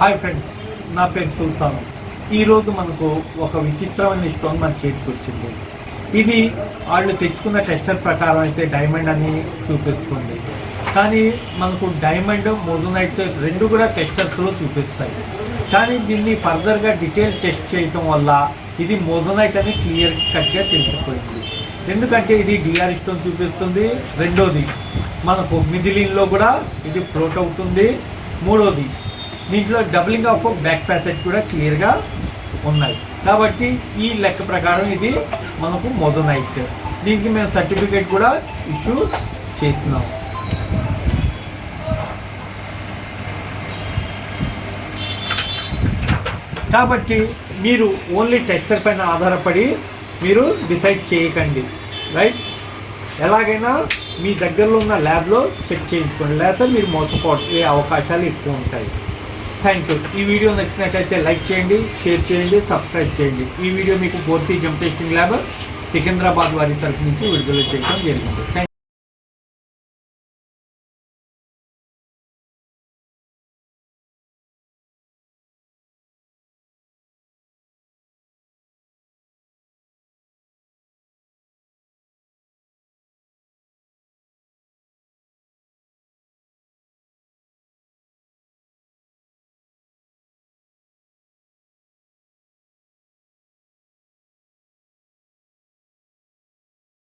Hi friends నా పేరు సుల్తాన్. ఈరోజు మనకు ఒక విచిత్రమైన స్టోన్ మన చేతికి వచ్చింది. ఇది వాళ్ళు తెచ్చుకున్న టెస్టర్ ప్రకారం అయితే డైమండ్ అని చూపిస్తుంది. కానీ మనకు డైమండ్ మోజోనైట్ రెండు కూడా టెస్టర్స్లో చూపిస్తాయి. కానీ దీన్ని ఫర్దర్గా డీటెయిల్స్ టెస్ట్ చేయటం వల్ల ఇది మోజోనైట్ అని క్లియర్ కట్గా తెలిసిపోయింది. ఎందుకంటే ఇది డిఆర్ స్టోన్ చూపిస్తుంది. రెండోది మనకు మిథిలిన్లో కూడా ఇది ఫ్లోట్ అవుతుంది. మూడోది దీంట్లో డబులింగ్ ఆఫ్ బ్యాక్ ప్యాసెట్ కూడా క్లియర్గా ఉన్నాయి. కాబట్టి ఈ లెక్క ప్రకారం ఇది మనకు మొదనైట్ దీనికి మేము సర్టిఫికేట్ కూడా ఇష్యూ చేసినాం. కాబట్టి మీరు ఓన్లీ టెస్టర్ పైన ఆధారపడి మీరు డిసైడ్ చేయకండి. రైట్ ఎలాగైనా మీ దగ్గరలో ఉన్న ల్యాబ్లో చెక్ చేయించుకోండి. లేకపోతే మీరు మోసపోయే అవకాశాలు ఎక్కువ ఉంటాయి. థ్యాంక్ యూ ఈ వీడియో నచ్చినట్లయితే లైక్ చేయండి షేర్ చేయండి సబ్స్క్రైబ్ చేయండి. ఈ వీడియో మీకు forty jump testing lab Secunderabad వారి తరఫు నుంచి విడుదల చేయడం జరిగింది. థ్యాంక్